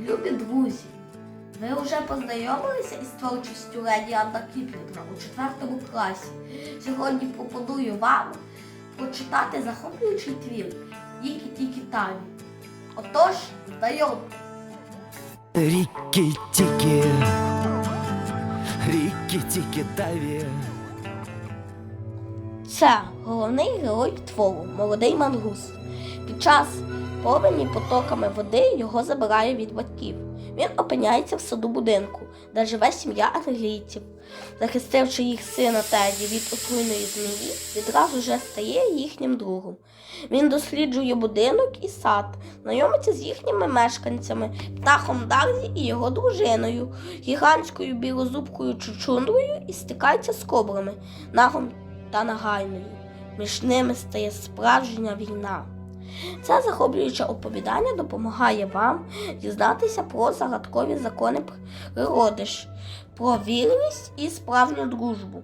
Любі друзі, ви вже познайомилися із творчістю Леді Анна Кіплінга у четвертому класі. Сьогодні пропоную вам прочитати захоплюючий твір Тікі-тікі Таві. Отож, знайомте. Рикки-тики, рикки-тики-тави. Це головний герой твору, молодий мангус. Під час повені потоками води його забирає від батьків. Він опиняється в саду будинку, де живе сім'я англійців. Захистивши їх сина Теді від отруйної змії, відразу же стає їхнім другом. Він досліджує будинок і сад, знайомиться з їхніми мешканцями, птахом Дарзі і його дружиною, гігантською білозубкою чучундрою і стикається з кобрами, нагом та нагайною. Між ними стає справжня війна. Це захоплююче оповідання допомагає вам дізнатися про загадкові закони природи, про вірність і справжню дружбу.